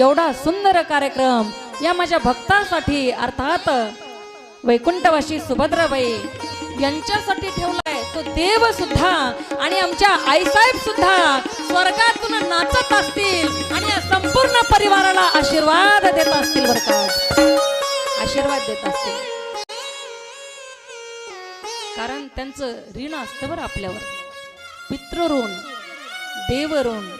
एवढा सुंदर कार्यक्रम या माझ्या भक्तांसाठी अर्थात वैकुंठवाशी सुभद्राबाई यांच्यासाठी ठेवलाय. तो देव सुद्धा आणि आमच्या आईसाहेब सुद्धा स्वर्गातून नाचत असतील आणि या संपूर्ण परिवाराला आशीर्वाद देत असतील बरं का? आशीर्वाद देत असतील. कारण त्यांचं ऋण असतं बरं आपल्यावर. पितृऋण देवऋण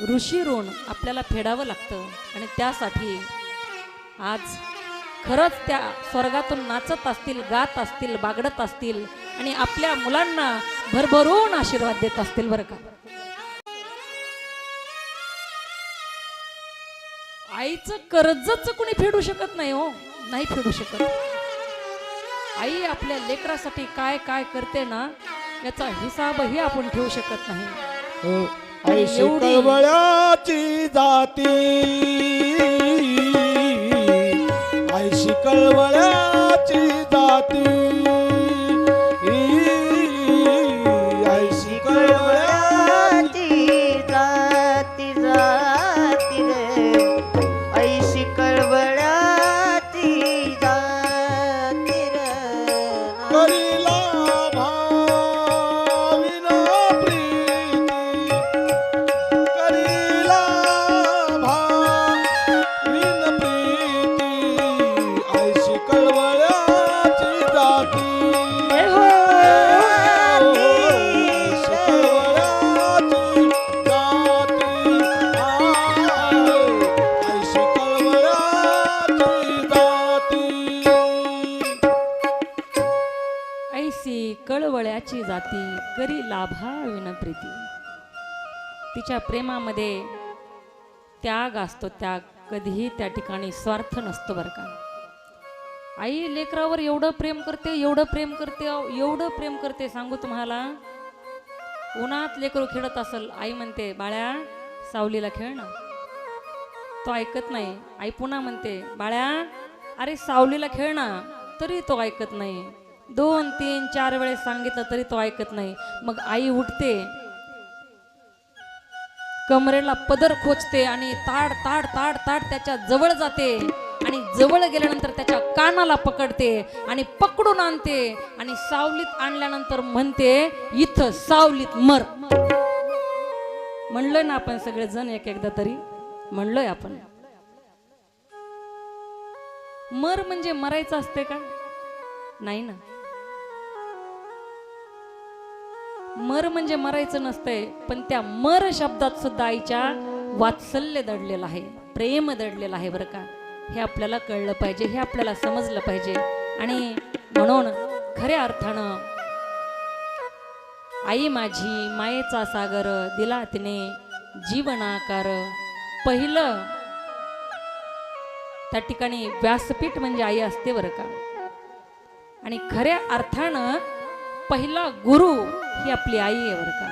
ऋषी ऋण आपल्याला फेडावं लागतं. आणि त्यासाठी आज खरंच त्या स्वर्गातून नाचत असतील गात असतील बागडत असतील आणि आपल्या मुलांना भरभरून आशीर्वाद देत असतील बरं का? आईचं कर्जच कुणी फेडू शकत नाही हो. नाही फेडू शकत. आई आपल्या लेकरासाठी काय काय करते ना याचा हिसाबही आपण ठेवू शकत नाही. हो. ऐशी कळवळ्याची जाती. ऐशी कळवळ्याची जाती. कळवळ्याची जाती करी लाभा विनप्रीती तिच्या प्रेमामध्ये त्याग असतो त्याग कधीही त्या ठिकाणी स्वार्थ नसतो बरं का. आई लेकरावर एवढं प्रेम करते एवढं प्रेम करते एवढं प्रेम करते सांगू तुम्हाला. उन्हात लेकरू खेळत असल आई म्हणते बाळ्या सावलीला खेळ ना. तो ऐकत नाही. आई पुन्हा म्हणते बाळ्या अरे सावलीला खेळ ना. तरी तो ऐकत नाही. दोन तीन चार वेळेस सांगितलं तरी तो ऐकत नाही. मग आई उठते. कमरेला पदर खोचते आणि ताड ताड ताड ताड त्याच्याजवळ जाते. आणि जवळ गेल्यानंतर त्याच्या कानाला पकडते आणि पकडून आणते आणि सावलीत आणल्यानंतर म्हणते इथं सावलीत मर. म्हणलोय ना आपण सगळेजण एक एकदा तरी? म्हणलोय आपण. मर म्हणजे मरायचं असते का? नाही ना. मर म्हणजे मरायचं नसतंय पण त्या मर शब्दात सुद्धा आईच्या वात्सल्य दडलेलं आहे प्रेम दडलेलं आहे बरं का. हे आपल्याला कळलं पाहिजे हे आपल्याला समजलं पाहिजे. आणि म्हणून खऱ्या अर्थानं आई माझी मायेचा सागर दिला तिने जीवनाकार. पहिलं त्या ठिकाणी व्यासपीठ म्हणजे आई असते बरं का. आणि खऱ्या अर्थानं पहिला गुरु ही आपली आई आहे बरं का.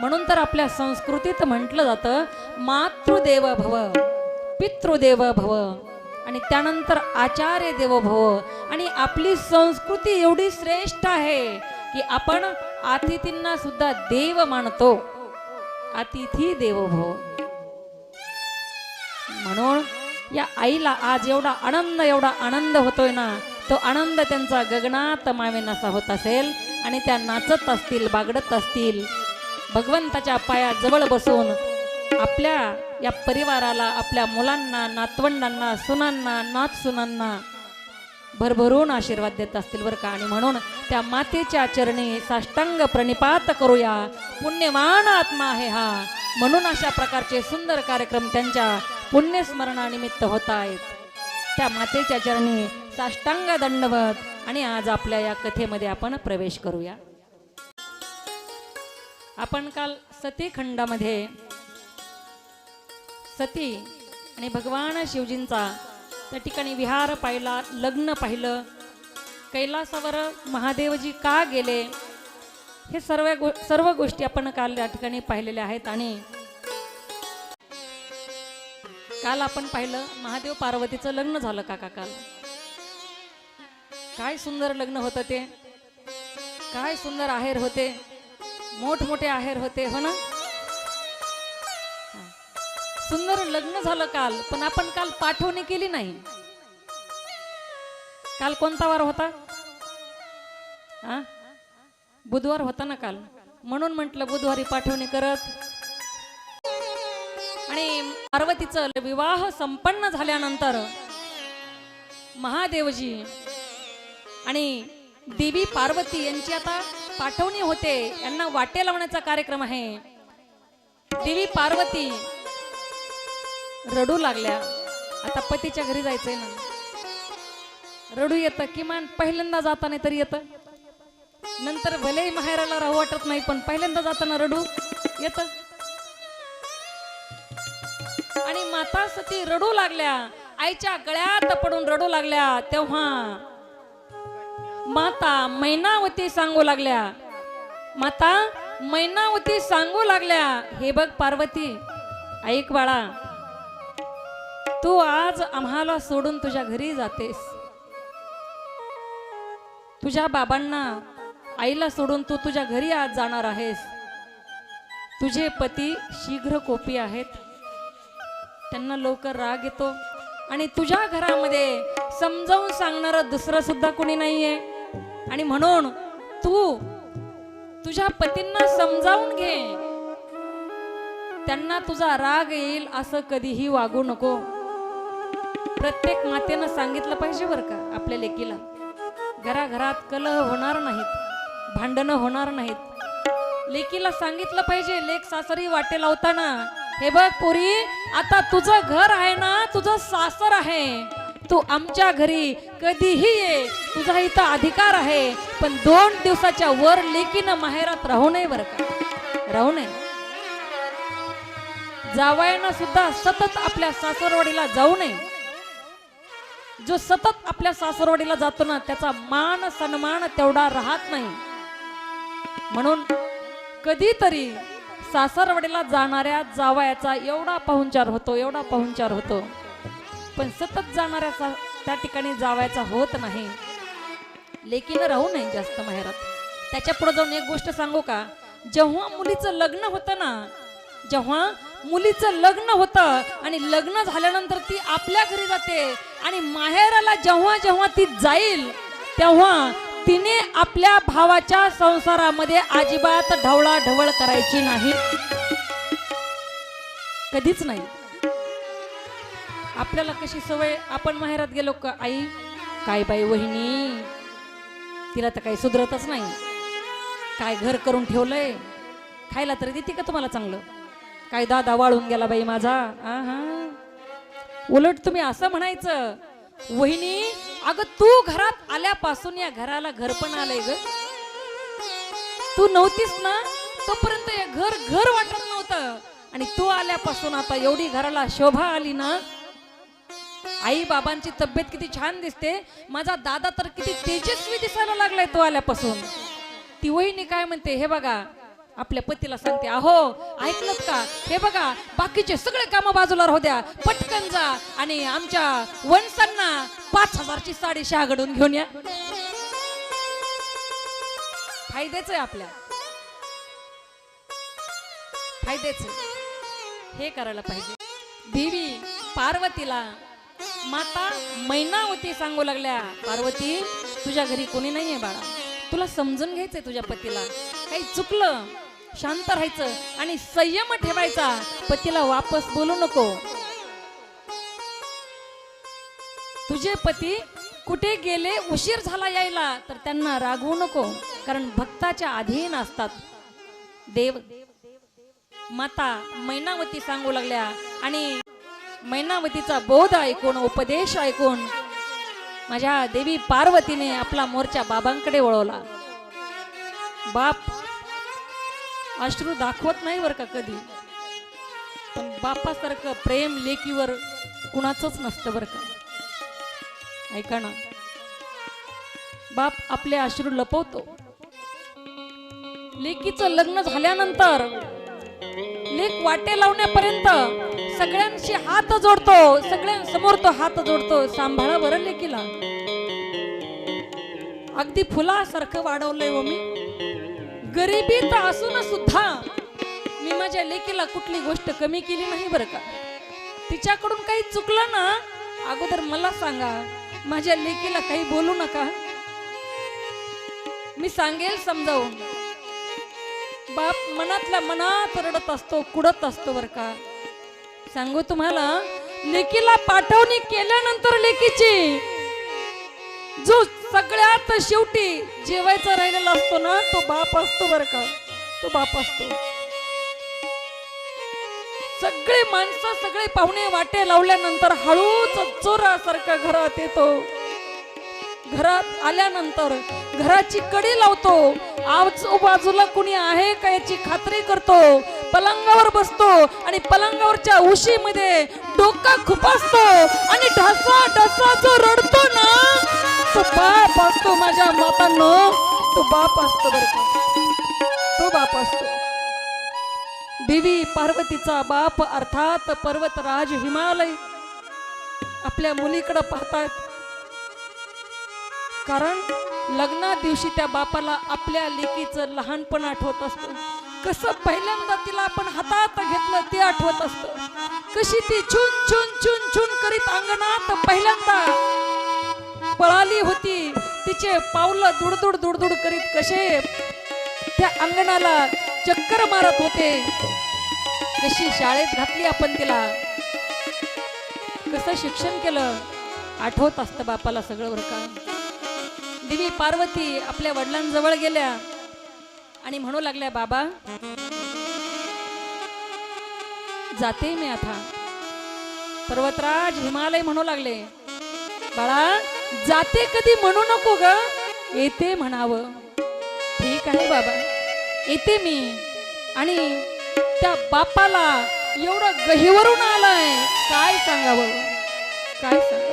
म्हणून तर आपल्या संस्कृतीत म्हटलं जातं मातृदेव भव पितृदेव भव आणि त्यानंतर आचार्य देव भव. आणि आपली संस्कृती एवढी श्रेष्ठ आहे की आपण अतिथींना सुद्धा देव मानतो. अतिथी देवो भव. म्हणून या आईला आज एवढा आनंद एवढा आनंद होतोय ना तो आनंद त्यांचा गगनात मावेनासा होत असेल. आणि त्या नाचत असतील बागडत असतील भगवंताच्या पायाजवळ बसून आपल्या या परिवाराला आपल्या मुलांना नातवंडांना सुनांना नात सुनांना भरभरून आशीर्वाद देत असतील बरं का? आणि म्हणून त्या मातेच्या चरणी साष्टांग प्रणिपात करूया. पुण्यवान आत्मा आहे हा. म्हणून अशा प्रकारचे सुंदर कार्यक्रम त्यांच्या पुण्यस्मरणानिमित्त होत आहेत. त्या मातेच्या चरणी साष्टांग दंडवत आणि आज आपल्या या कथेमध्ये आपण प्रवेश करूया. आपण काल सती खंडामध्ये सती आणि भगवान शिवजींचा त्या ठिकाणी विहार पाहिला लग्न पाहिलं. कैलासावर महादेवजी का गेले? हे सर्व गो सर्व गोष्टी आपण काल या ठिकाणी पाहिलेल्या आहेत आणि काल आपण पाहिलं महादेव पार्वतीचं लग्न झालं काका काल. काय सुंदर लग्न होतं ते? काय सुंदर आहेर होते? मोठमोठे आहेर होते हो ना? सुंदर लग्न झालं काल पण आपण काल पाठवणी केली नाही. काल कोणता वार होता? हा? बुधवार होता ना काल? म्हणून म्हटलं बुधवारी पाठवणी करत. आणि पार्वतीचं विवाह संपन्न झाल्यानंतर महादेवजी आणि देवी पार्वती यांची आता पाठवणी होते. यांना वाटे लावण्याचा कार्यक्रम आहे. देवी पार्वती रडू लागल्या. आता पतीच्या घरी जायचंय ना. रडू येतं. किमान पहिल्यांदा जाताना तरी येतं. नंतर भलेही माहेराला राहू वाटत नाही पण पहिल्यांदा जाताना रडू येत. आणि माता सती रडू लागल्या. आईच्या गळ्यात पडून रडू लागल्या. तेव्हा माता मैनावती सांगू लागल्या. माता मैनावती सांगू लागल्या. हे बघ पार्वती ऐक बाळा. तू आज आम्हाला सोडून तुझ्या घरी जातेस. तुझ्या बाबांना आईला सोडून तू तुझ्या घरी आज जाणार आहेस. तुझे पती शीघ्र कोपी आहेत. त्यांना लवकर राग येतो. आणि तुझ्या घरामध्ये समजावून सांगणारं दुसरं सुद्धा कोणी नाहीये. आणि म्हणून तू तुझ्या पतींना समजावून घे. त्यांना तुझा राग येईल असं कधीही वागू नको. प्रत्येक मातेनं सांगितलं पाहिजे बरं का आपल्या लेकीला. घराघरात कलह होणार नाहीत भांडणं होणार नाहीत. लेकीला सांगितलं पाहिजे लेक सासरी वाटे लावताना हे बघ पुरी आता तुझं घर आहे ना तुझं सासर आहे. तू आमच्या घरी कधीही ये. तुझा इथं अधिकार आहे पण दोन दिवसाच्या वर लेकीनं माहेरात राहू नये बरं का? राहू नये. जावयानं सुद्धा सतत आपल्या सासरवाडीला जाऊ नये. जो सतत आपल्या सासरवाडीला जातो ना त्याचा मान सन्मान तेवढा राहत नाही. म्हणून कधीतरी सासरवाडीला जाणाऱ्या जावयाचा एवढा पाहुणचार होतो एवढा पाहुणचार होतो. पण सतत जाणाऱ्या सा- त्या ठिकाणी जावायचा होत नाही. लेकीनं राहू नये जास्त माहेरात. त्याच्या पुढे जाऊन एक गोष्ट सांगू का? जेव्हा मुलीचं लग्न होतं ना जेव्हा मुलीचं लग्न होतं आणि लग्न झाल्यानंतर ती आपल्या घरी जाते आणि माहेराला जेव्हा जेव्हा ती जाईल तेव्हा तिने आपल्या भावाच्या संसारामध्ये अजिबात ढवळाढवळ करायची नाही. कधीच नाही. आपल्याला कशी सवय? आपण माहेरात गेलो का आई? काय बाई वहिनी? तिला तर काही सुधरतच नाही. काय घर करून ठेवलंय? खायला तरी देते का तुम्हाला चांगलं? काय दादा वाळून गेला बाई माझा? आहा. उलट तुम्ही असं म्हणायचं वहिनी अगं तू घरात आल्यापासून या घराला घर पण आलंय ग. तू नव्हतीस ना तोपर्यंत हे घर घर वाटत नव्हतं. आणि तू आल्यापासून आता एवढी घराला शोभा आली ना आई बाबांची तब्येत किती छान दिसते. माझा दादा तर किती तेजस्वी दिसायला लागलाय तो आल्यापासून. ती वहिनी काय म्हणते हे बघा आपल्या पतीला सांगते अहो ऐकलं का? हे बघा बाकीचे सगळे काम बाजूला राहू द्या. पटकन जा आणि आमच्या वंशांना पाच हजारची साडी शहागडून घेऊन या. फायद्याच आहे आपल्या. फायद्याच हे करायला पाहिजे. देवी पार्वतीला माता मैनावती सांगू लागल्या. पार्वती तुझ्या घरी कोणी नाहीये बाळा. तुला समजून घ्यायचंय तुझ्या पतीला. काही चुकलं शांत राहायचं आणि संयम ठेवायचा. पतीला वापस बोलू नको. तुझे पती कुठे गेले उशीर झाला यायला तर त्यांना रागवू नको. कारण भक्ताच्या अधीन असतात. देव माता मैनावती सांगू लागल्या. आणि मैनावतीचा बोध ऐकून उपदेश ऐकून माझ्या देवी पार्वतीने आपला मोर्चा बाबांकडे वळवला. बाप अश्रू दाखवत नाही बर का कधी. पण बापासारखं प्रेम लेकीवर कुणाचंच नसतं बर का. ऐका ना. बाप आपले अश्रू लपवतो. लेकीचं लग्न झाल्यानंतर लेख वाटे लावण्यापर्यंत सगळ्यांशी हात जोडतो सगळ्यांसमोर तो हात जोडतो. सांभाळा बरं लेकीला. अगदी फुलासारखं वाढवलंय हो मी. गरिबीत असून सुद्धा मी माझ्या लेकीला कुठली गोष्ट कमी केली नाही बरं का? तिच्याकडून काही चुकलं ना अगोदर मला सांगा. माझ्या लेकीला काही बोलू नका. मी सांगेल समजावून. बाप मनातल्या मनात रडत असतो कुडत असतो बर का. सांगू तुम्हाला लेकीला पाठवणी केल्यानंतर लेकीची जो सगळ्यात शेवटी जेवायचा राहिलेला असतो ना तो बाप असतो बर का. तो बाप असतो. सगळे माणसं सगळे पाहुणे वाटे लावल्यानंतर हळूच चोरासारखा घरात येतो. घरात आल्यानंतर घराची कडी लावतो. आजूबाजूला कुणी आहे का याची खात्री करतो? पलंगावर बसतो आणि पलंगावरच्या उशीमध्ये डोका खुपासतो आणि ढसा ढसा जो रडतो ना तो बाप असतो माझ्या मातांनो. तो बाप असतो बर तो बाप असतो. देवी पार्वतीचा बाप अर्थात पर्वतराज हिमालय आपल्या मुलीकडे पाहतात. कारण लग्ना दिवशी त्या बापाला आपल्या लेकीचं लहानपण आठवत असतं. कसं पहिल्यांदा तिला आपण हातात घेतलं ते आठवत असतं. कशी ती चुन चुन चुन चुन करीत अंगणात पहिल्यांदा पळाली होती. तिचे पावलं दुडदुड दुडदुड करीत कसे त्या अंगणाला चक्कर मारत होते. कशी शाळेत घातली आपण तिला. कसं शिक्षण केलं. आठवत असतं बापाला सगळं बरं का. देवी पार्वती आपल्या वडिलांजवळ गेल्या आणि म्हणू लागल्या बाबा जाते मी आता. पर्वतराज हिमालय म्हणू लागले बाळा जाते कधी म्हणू नको ग. येते म्हणावं. ठीक आहे बाबा येते मी. आणि त्या बापाला एवढं गहिवरून आलाय काय सांगावं? काय सांग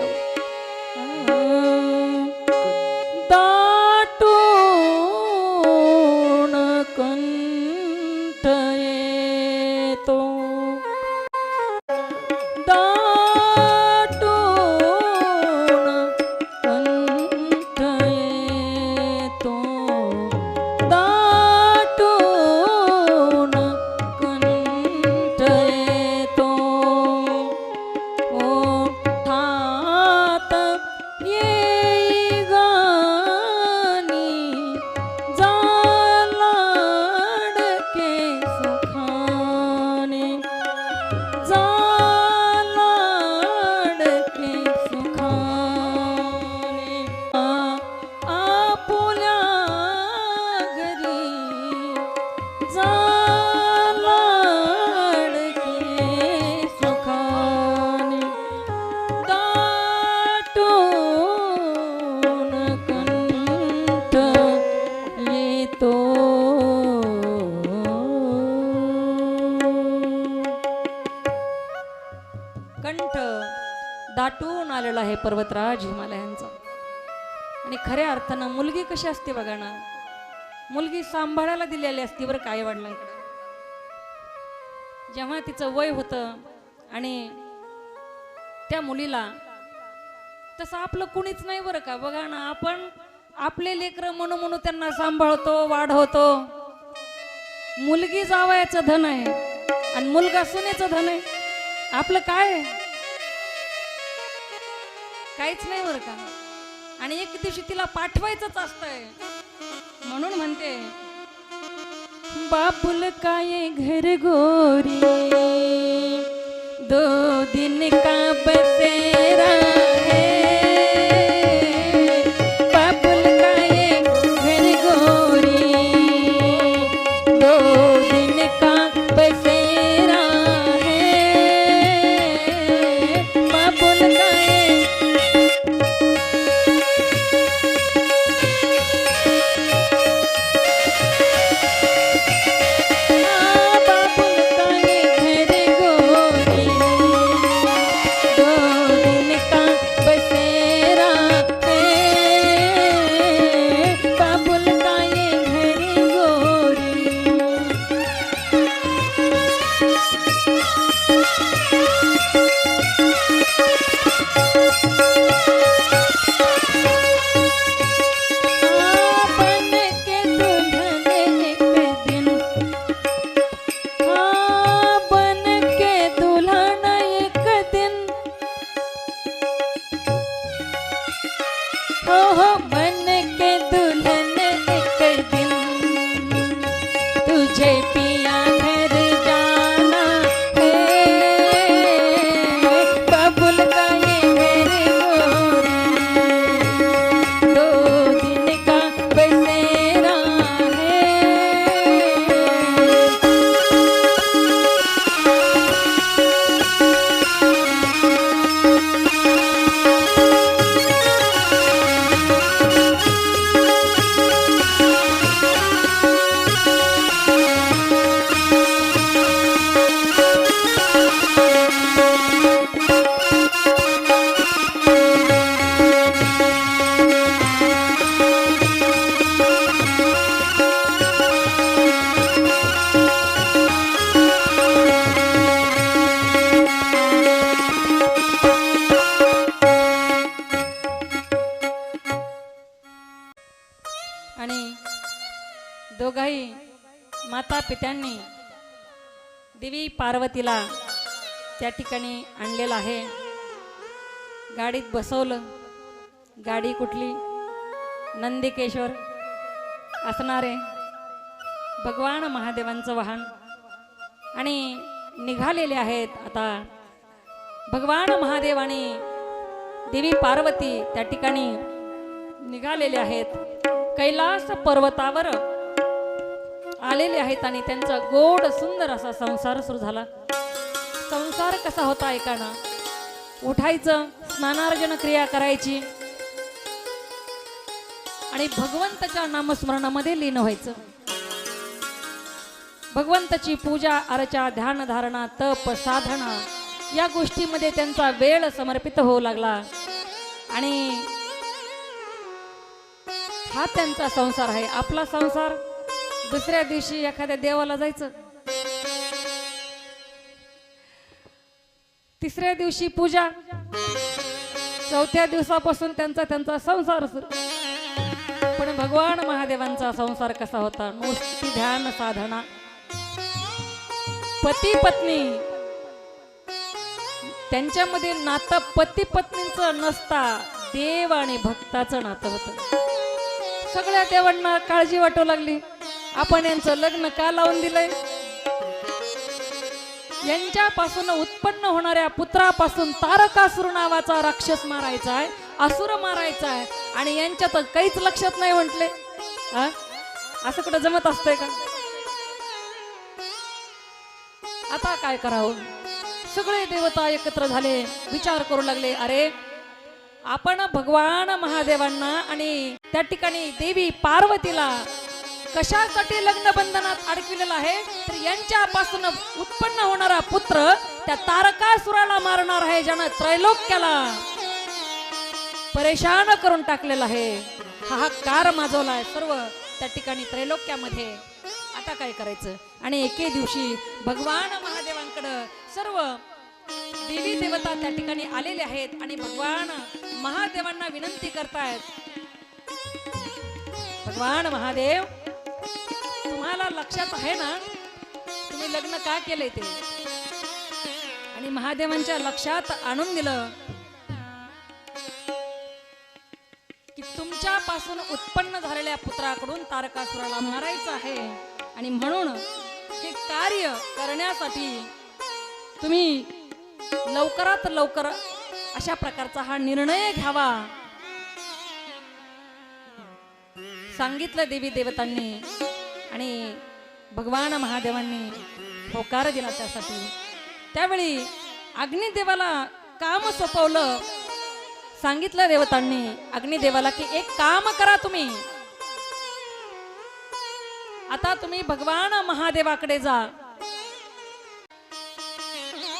असते बघा ना. मुलगी सांभाळायला दिलेली असते बरं काय वडिलांकडे जेव्हा तिचं वय होतं आणि त्या मुलीला तसं आपलं कुणीच नाही बरं का. बघा ना आपण आपले लेकरं म्हणू म्हणू त्यांना सांभाळतो वाढवतो. मुलगी जावयाचं धन आहे आणि मुलगा सुनेचं धन आहे. आपलं काय काहीच नाही बरं का. आणि एक दिवशी तिला पाठवायचंच असतंय. म्हणून म्हणते बाबुल काय घर गोरी दो दिन का बसेरा पार्वतीला त्या ठिकाणी आणलेलं आहे. गाडीत बसवलं. गाडी कुठली? नंदिकेश्वर असणारे भगवान महादेवांचं वाहन. आणि निघालेले आहेत आता. भगवान महादेव आणि देवी पार्वती त्या ठिकाणी निघालेले आहेत. कैलास पर्वतावर आलेले आहेत आणि त्यांचा गोड सुंदर असा संसार सुरू झाला. संसार कसा होता ऐकाना? उठायचं स्नानार्जन क्रिया करायची. आणि भगवंताच्या नामस्मरणामध्ये लीन व्हायचं. भगवंताची पूजा अर्चा ध्यान धारणा तप साधना या गोष्टीमध्ये त्यांचा वेळ समर्पित होऊ लागला. आणि हा त्यांचा संसार आहे. आपला संसार दुसऱ्या दिवशी एखाद्या देवाला जायचं. तिसऱ्या दिवशी पूजा. चौथ्या दिवसापासून त्यांचा त्यांचा संसार सुरू. पण भगवान महादेवांचा संसार कसा होता? नुसती ध्यान साधना. पती पत्नी त्यांच्यामध्ये नातं पती पत्नीचं नसता. देव आणि भक्ताचं नातं होतं. सगळ्या देवांना काळजी वाटू लागली. आपण यांचं लग्न का लावून दिलंय? यांच्यापासून उत्पन्न होणाऱ्या पुत्रापासून तारकासुर नावाचा राक्षस मारायचा आहे असुर मारायचा आहे आणि तर काहीच लक्षात नाही म्हटले. असं कुठं जमत असतंय का? आता काय करावं? सगळे देवता एकत्र झाले विचार करू लागले अरे आपण भगवान महादेवांना आणि त्या ठिकाणी देवी पार्वतीला कशासाठी लग्न बंधनात अडकविलेलं आहे? तर यांच्यापासून उत्पन्न होणारा पुत्र त्या तारकासुराला मारणार आहे ज्यानं त्रैलोक्याला परेशान करून टाकलेला आहे. हा हा कार माजवला आहे सर्व त्या ठिकाणी त्रैलोक्यामध्ये. आता काय करायचं? आणि एके दिवशी भगवान महादेवांकडं सर्व देवी देवता त्या ठिकाणी आलेले आहेत आणि भगवान महादेवांना विनंती करतायत. भगवान महादेव तुम्हाला लक्षात आहे ना? तुम्ही लग्न का केलंय ते? आणि महादेवांच्या लक्षात आणून दिलं की तुमच्यापासून उत्पन्न झालेल्या पुत्राकडून तारकासुराला मारायचं आहे. आणि म्हणून हे कार्य करण्यासाठी तुम्ही लवकरात लवकर अशा प्रकारचा हा निर्णय घ्यावा. सांगितलं देवी देवतांनी आणि भगवान महादेवांनी होकार दिला त्यासाठी. त्यावेळी अग्निदेवाला काम सोपवलं. सांगितलं देवतांनी अग्निदेवाला की एक काम करा तुम्ही. आता तुम्ही भगवान महादेवाकडे जा.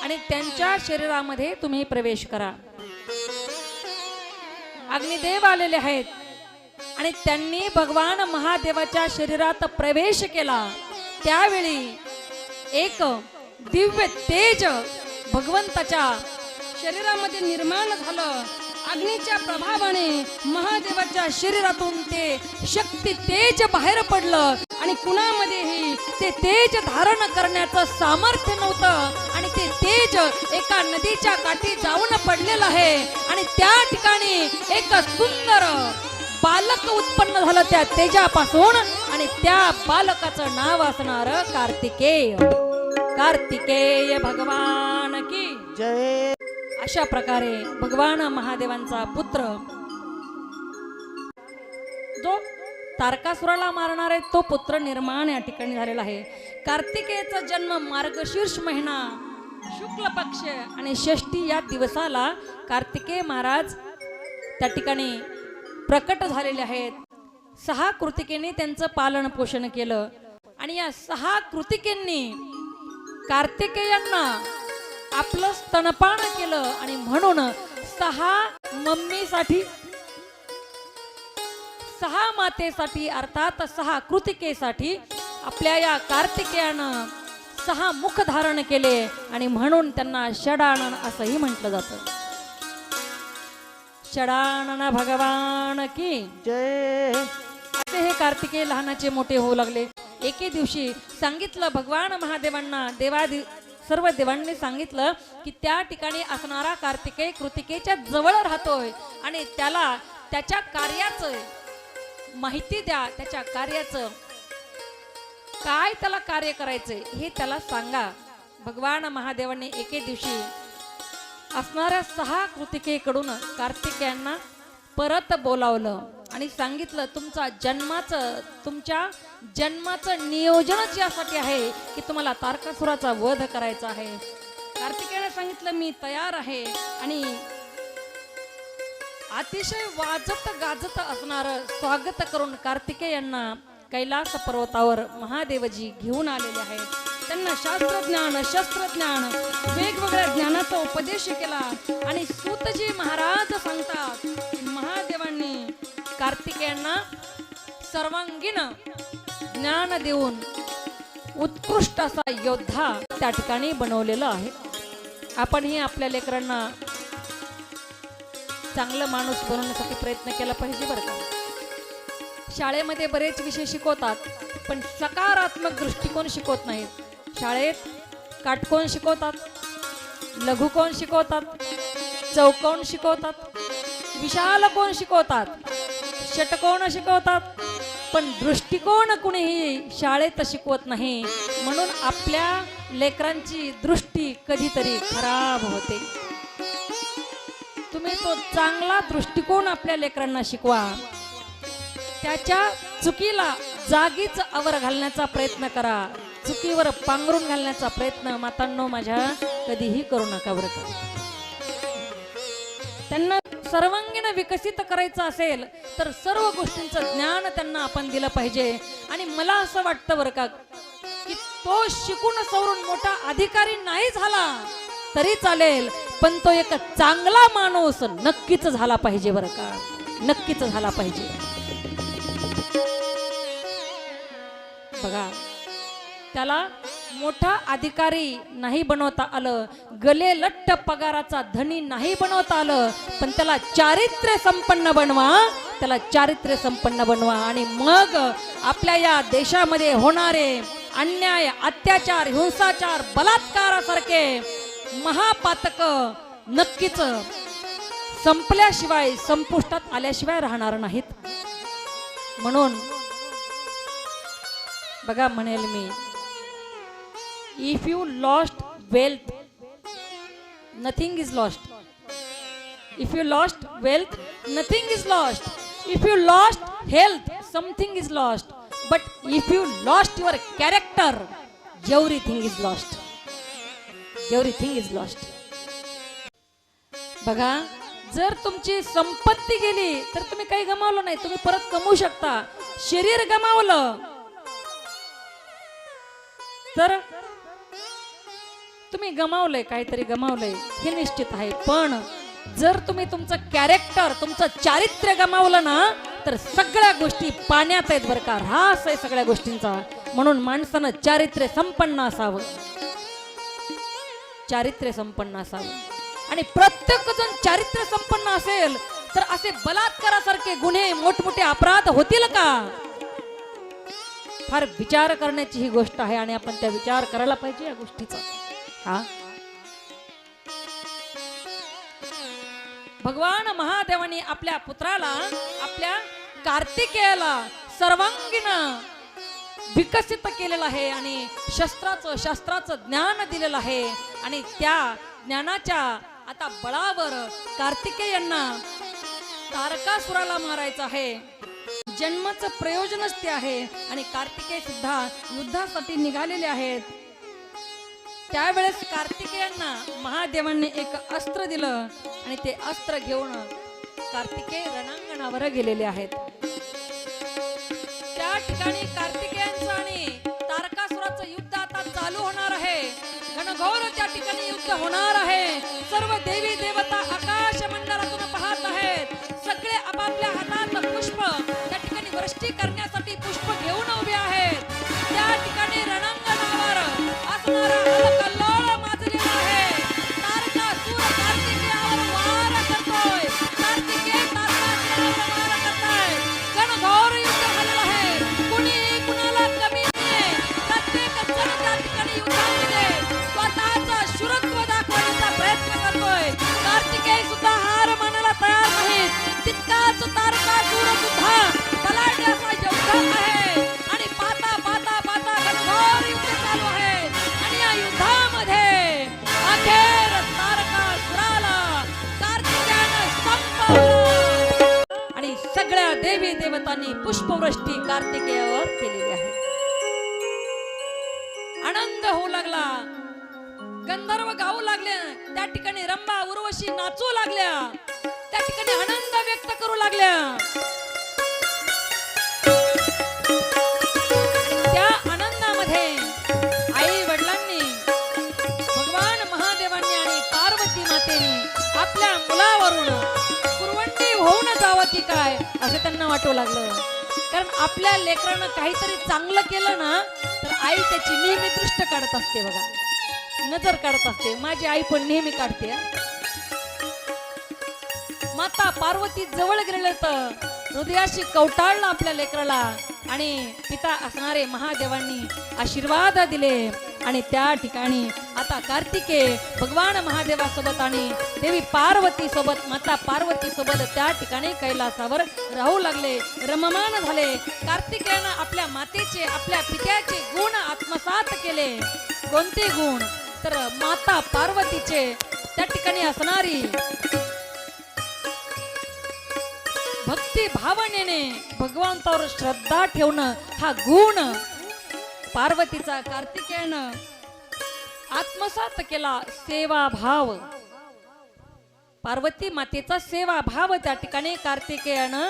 आणि त्यांच्या शरीरामध्ये तुम्ही प्रवेश करा. अग्निदेव आलेले आहेत. आणि त्यांनी भगवान महादेवाच्या शरीरात प्रवेश केला. त्यावेळी एक दिव्य तेज भगवंताच्या शरीरामध्ये निर्माण झालं. अग्नीच्या प्रभावाने महादेवाच्या शरीरातून ते शक्ती तेज बाहेर पडलं आणि कुणामध्येही ते तेज धारण करण्याचं सामर्थ्य नव्हतं आणि ते तेज एका नदीच्या काठी जाऊन पडलेलं आहे. आणि त्या ठिकाणी एक सुंदर बालक उत्पन्न झालं त्या तेजापासून आणि त्या बालकाचं नाव असणार कार्तिकेय. कार्तिकेय भगवान की जय. अशा प्रकारे भगवान महादेवांचा पुत्र जो तारकासुराला मारणारे तो पुत्र निर्माण या ठिकाणी झालेला आहे. कार्तिकेयचा जन्म मार्गशीर्ष महिना शुक्ल पक्ष आणि षष्टी या दिवसाला कार्तिकेय महाराज त्या ठिकाणी प्रकट झालेले आहेत. सहा कृतिकेने त्यांचं पालन पोषण केलं. आणि या सहा कृतिकेंनी कार्तिकेयांना आपलं स्तनपान केलं आणि म्हणून सहा मम्मीसाठी सहा मातेसाठी अर्थात सहा कृतिकेसाठी आपल्या या कार्तिकेयानं सहा मुख धारण केले आणि म्हणून त्यांना षडानन असंही म्हटलं जातं. षडानन भगवान की जय. असे हे कार्तिकेय लहानाचे मोठे होऊ लागले. एके दिवशी सांगितलं भगवान महादेवांना देवादि सर्व देवांनी सांगितलं की त्या ठिकाणी असणारा कार्तिकेय कृतिकेच्या जवळ राहतोय आणि त्याला त्याच्या कार्याचं माहिती द्या त्याच्या कार्याचं. काय त्याला कार्य करायचंय हे त्याला सांगा. भगवान महादेवांनी एके दिवशी असणाऱ्या सहा कृतिकेकडून कार्तिकेयांना परत बोलावलं आणि सांगितलं तुमचा जन्माचं तुमच्या जन्माचं नियोजनच यासाठी आहे की तुम्हाला तारकासुराचा वध करायचा आहे. कार्तिकेयाने सांगितलं मी तयार आहे आणि अतिशय वाजत गाजत असणार स्वागत करून कार्तिकेयांना कैलास पर्वतावर महादेवजी घेऊन आलेले आहेत. त्यांना शास्त्रज्ञान शस्त्रज्ञान वेगवेगळ्या ज्ञानाचा उपदेश केला. आणि सूतजी महाराज सांगतात की महादेवांनी कार्तिकेयांना सर्वांगीण ज्ञान देऊन उत्कृष्ट असा योद्धा त्या ठिकाणी बनवलेला आहे. आपणही आपल्या लेकरांना चांगलं माणूस बनवण्यासाठी प्रयत्न केला पाहिजे बरं का? शाळेमध्ये बरेच विषय शिकवतात पण सकारात्मक दृष्टिकोन शिकवत नाहीत. शाळेत काटकोण शिकवतात लघुकोण शिकवतात चौकोन शिकवतात विशाल कोण शिकवतात षटकोण शिकवतात पण दृष्टिकोन कुणीही शाळेत शिकवत नाही. म्हणून आपल्या लेकरांची दृष्टी कधीतरी खराब होते. तुम्ही तो चांगला दृष्टिकोन आपल्या लेकरांना शिकवा. त्याच्या चुकीला जागीच आवर घालण्याचा प्रयत्न करा. चुकीवर पांघरून घालण्याचा प्रयत्न मातांनो माझ्या कधीही करू नका बरं का. त्यांना सर्वांगीण विकसित करायचं असेल तर सर्व गोष्टींचं ज्ञान त्यांना आपण दिलं पाहिजे. आणि मला असं वाटतं बरं का की तो शिकून सवरून मोठा अधिकारी नाही झाला तरी चालेल पण तो एक चांगला माणूस नक्कीच झाला पाहिजे बरं का. नक्कीच झाला पाहिजे. बघा त्याला मोठा अधिकारी नाही बनवता आलं. गले लट्ट पगाराचा धनी नाही बनवता आलं. पण त्याला चारित्र्य संपन्न बनवा. त्याला चारित्र्य संपन्न बनवा. आणि मग आपल्या या देशामध्ये होणारे अन्याय अत्याचार हिंसाचार बलात्कारासारखे महापातक नक्कीच संपल्याशिवाय संपुष्टात आल्याशिवाय राहणार नाहीत. म्हणून बघा म्हणेल मी if you lost wealth nothing is lost if you lost wealth nothing is lost if you lost health something is lost but if you lost your character everything is lost everything is lost बघा जर तुमची संपत्ती गेली तर तुम्ही काही गमावलं नाही. तुम्ही परत कमवू शकता. शरीर गमावलं तर तुम्ही गमावलंय काहीतरी गमावलंय हे निश्चित आहे. पण जर तुम्ही तुमचं कॅरेक्टर तुमचं चारित्र्य गमावलं ना तर सगळ्या गोष्टी पाण्यात आहेत बरं का. ऱ्हास आहे सगळ्या गोष्टींचा. म्हणून माणसानं चारित्र्य संपन्न असावं. चारित्र्य संपन्न असावं. आणि प्रत्येक जण चारित्र्य संपन्न असेल तर असे बलात्कारासारखे गुन्हे मोठमोठे अपराध होतील का? फार विचार करण्याची ही गोष्ट आहे आणि आपण त्या विचार करायला पाहिजे या गोष्टीचा. हा? भगवान महादेवानी आपल्या पुत्राला आपल्या कार्तिकेयाला सर्वांगीण विकसित केलेलं आहे आणि शस्त्राचं शास्त्राचं ज्ञान दिलेलं आहे. आणि त्या ज्ञानाच्या आता बळावर कार्तिकेयांना तारकासुराला मारायचं आहे. जन्माचं प्रयोजनच ते आहे. आणि कार्तिकेय सुद्धा युद्धासाठी निघालेले आहेत. त्यावेळेस कार्तिकेयांना महादेवांनी एक अस्त्र दिलं आणि ते अस्त्र घेऊन कार्तिकेय रणांगणावर गेलेले आहेत. त्या ठिकाणी कार्तिकेयांचं आणि तारकासुराचं युद्ध आता चालू होणार आहे. घनघोर त्या ठिकाणी युद्ध होणार आहे. सर्व देवी देवता आकाश मंडळातून पाहत आहेत. सगळे आपापल्या हातात पुष्प त्या ठिकाणी वृष्टी करण्यासाठी पुष्प घेऊन उभे आहेत. त्या ठिकाणी एकाच तारका तारकासुर सुद्धा बलाढ्य असा योद्धा आहे आणि पाता पाता पाता घनघोर युद्ध चालू आहे आणि या युद्धामध्ये अखेर तारकासुराला कार्तिक्यानं संपवलं. आणि सगळ्या देवी देवतांनी पुष्पवृष्टी कार्तिकेयावर केलेली आहे. आनंद होऊ लागला. गंधर्व गाऊ लागले. त्या ठिकाणी रंबा उर्वशी नाचू लागल्या. त्या ठिकाणी आनंद व्यक्त करू लागल्या. त्या आनंदामध्ये आई वडिलांनी भगवान महादेवांनी आणि पार्वती मातेने आपल्या मुलावरून कुरवंटी होऊन जावं की काय असं त्यांना वाटू लागलं. कारण आपल्या लेकरानं काहीतरी चांगलं केलं ना तर आई त्याची नेहमी दृष्ट काढत असते बघा. नजर काढत असते. माझी आई पण नेहमी काढते. माता पार्वती जवळ गेलेलं तर हृदयाशी कवटाळलं आपल्या लेकराला. आणि पिता असणारे महादेवांनी आशीर्वाद दिले. आणि त्या ठिकाणी आता कार्तिके भगवान महादेवासोबत आणि देवी पार्वती सोबत माता पार्वती सोबत त्या ठिकाणी कैलासावर राहू लागले. रममान झाले. कार्तिकेयानं आपल्या मातेचे आपल्या पित्याचे गुण आत्मसात केले. कोणते गुण? तर माता पार्वतीचे त्या ठिकाणी असणारी भक्ती भावनेने भगवंतावर श्रद्धा ठेवणं हा गुण. पार्वतीचा कार्तिकेयनं आत्मसात केला सेवा भाव पार्वती मातेचा सेवा भाव त्या ठिकाणी कार्तिकेयानं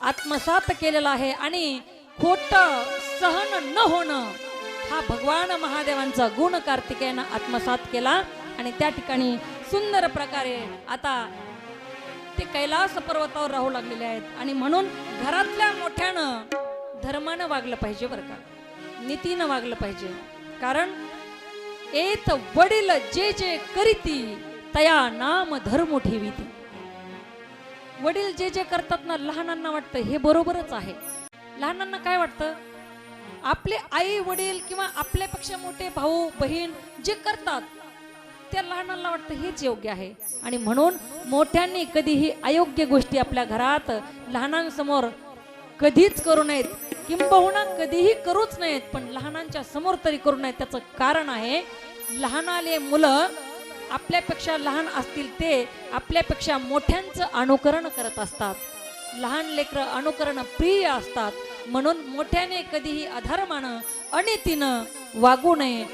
आत्मसात केलेला आहे आणि खोट सहन न होणं हा भगवान महादेवांचा गुण कार्तिकेयानं आत्मसात केला आणि त्या ठिकाणी सुंदर प्रकारे आता ते कैलास पर्वतावर राहू लागलेले आहेत. आणि म्हणून घरातल्या मोठ्यानं धर्मानं वागलं पाहिजे बरं का? नीतीनं वागलं पाहिजे. कारण एत वडील जे जे करीती तया नाम धर्म ठेवीती. वडील जे जे करतात ना लहानांना वाटतं हे बरोबरच आहे. लहानांना काय वाटतं? आपले आई वडील किंवा आपल्यापेक्षा मोठे भाऊ बहीण जे करतात त्या लहानांना वाटतं हेच योग्य आहे. आणि म्हणून मोठ्यांनी कधीही अयोग्य गोष्टी आपल्या घरात लहानांसमोर कधीच करू नयेत. किंबहुना कधीही करूच नयेत पण लहानांच्या समोर तरी करू नयेत. त्याचं कारण आहे लहानाले मुलं आपल्यापेक्षा लहान असतील ते आपल्यापेक्षा मोठ्यांचं अनुकरण करत असतात. लहान लेकरं अनुकरण प्रिय असतात. म्हणून मोठ्याने कधीही अधर्मानं अनितीनं वागू नये.